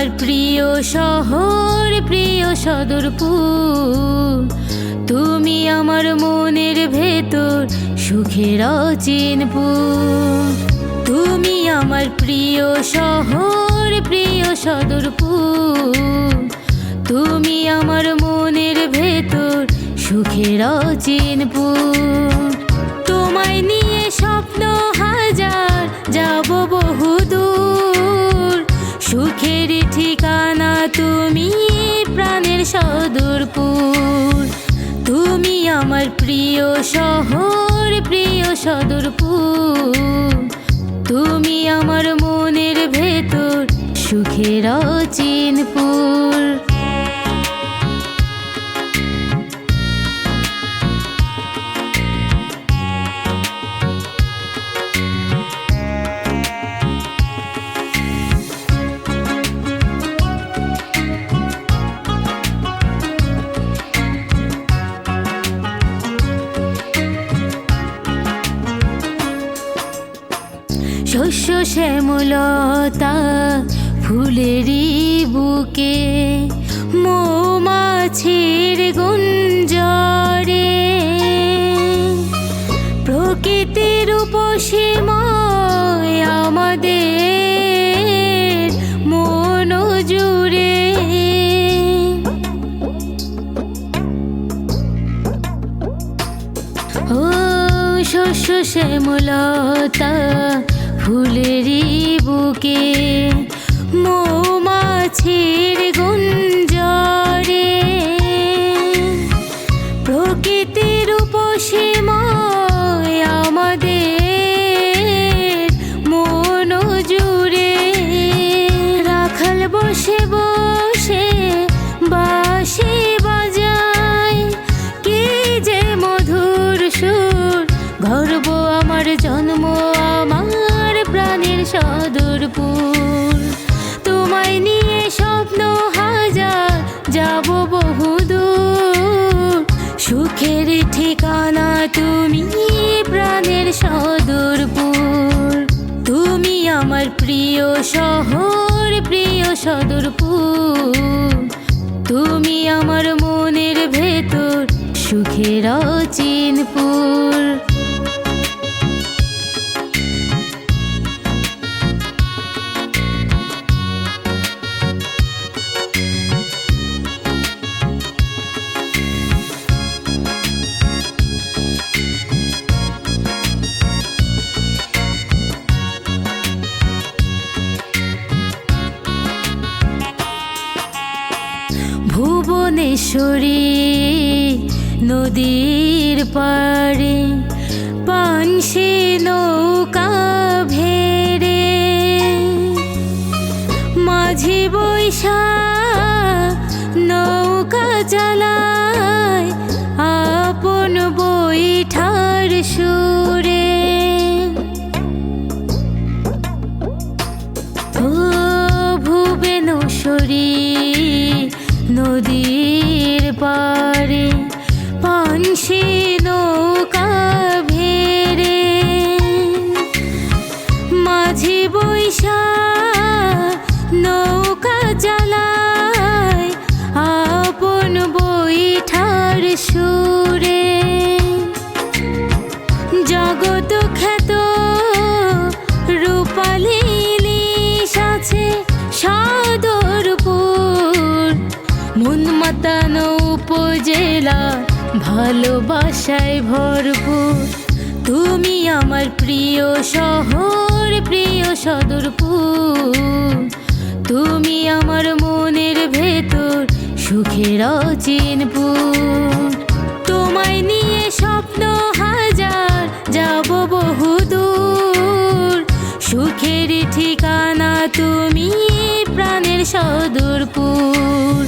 আমার প্রিয় শহর, প্রিয় সদরপুর। তুমি আমার মনের ভেতর সুখের চিনপুর তুমি আমার প্রিয় শহর, প্রিয় সদরপুর। তুমি আমার মনের ভেতর সুখের চিনপুর সদরপুর। তুমি আমার প্রিয় শহর প্রিয় সদরপুর। তুমি আমার মনের ভেতর সুখের চিনপুর শ্যামলতা ফুলেরই বুকে মৌমাছির গুঞ্জরে। প্রকৃতির উপসীময় আমাদের মন জুড়ে। ও শস্য শ্যামলতা বুকে মৌমাছির গুঞ্জরে। প্রকৃতির উপসীময় সদরপুর তোমায় নিয়ে স্বপ্ন হাজার, যাব বহুদূর। সুখের ঠিকানা তুমি প্রাণের সদরপুর তুমি আমার প্রিয় শহর, প্রিয় সদরপুর তুমি আমার মনের ভেতর সুখের চিনপুর ভুবনেশ্বরী নদীর পাড়ে পানসি নৌকা ভেড়ে। মাঝি বৈশা নৌকা চালায় আপন বৈঠার সুরে। ও ভুবনেশ্বরী নদীর পারে পানসি নৌকা ভালোবাসায় ভরপুর। তুমি আমার প্রিয় শহর, প্রিয় সদরপুর। তুমি আমার মনের ভেতর সুখের চিনপুর তোমায় নিয়ে স্বপ্ন হাজার, যাব বহুদূর। সুখের ঠিকানা তুমি প্রাণের সদরপুর।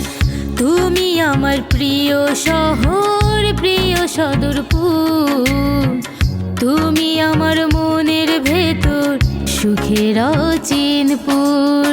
তুমি আমার প্রিয় শহর প্রিয় সদরপুর তুমি আমার মনের ভেতর সুখের চিনপুর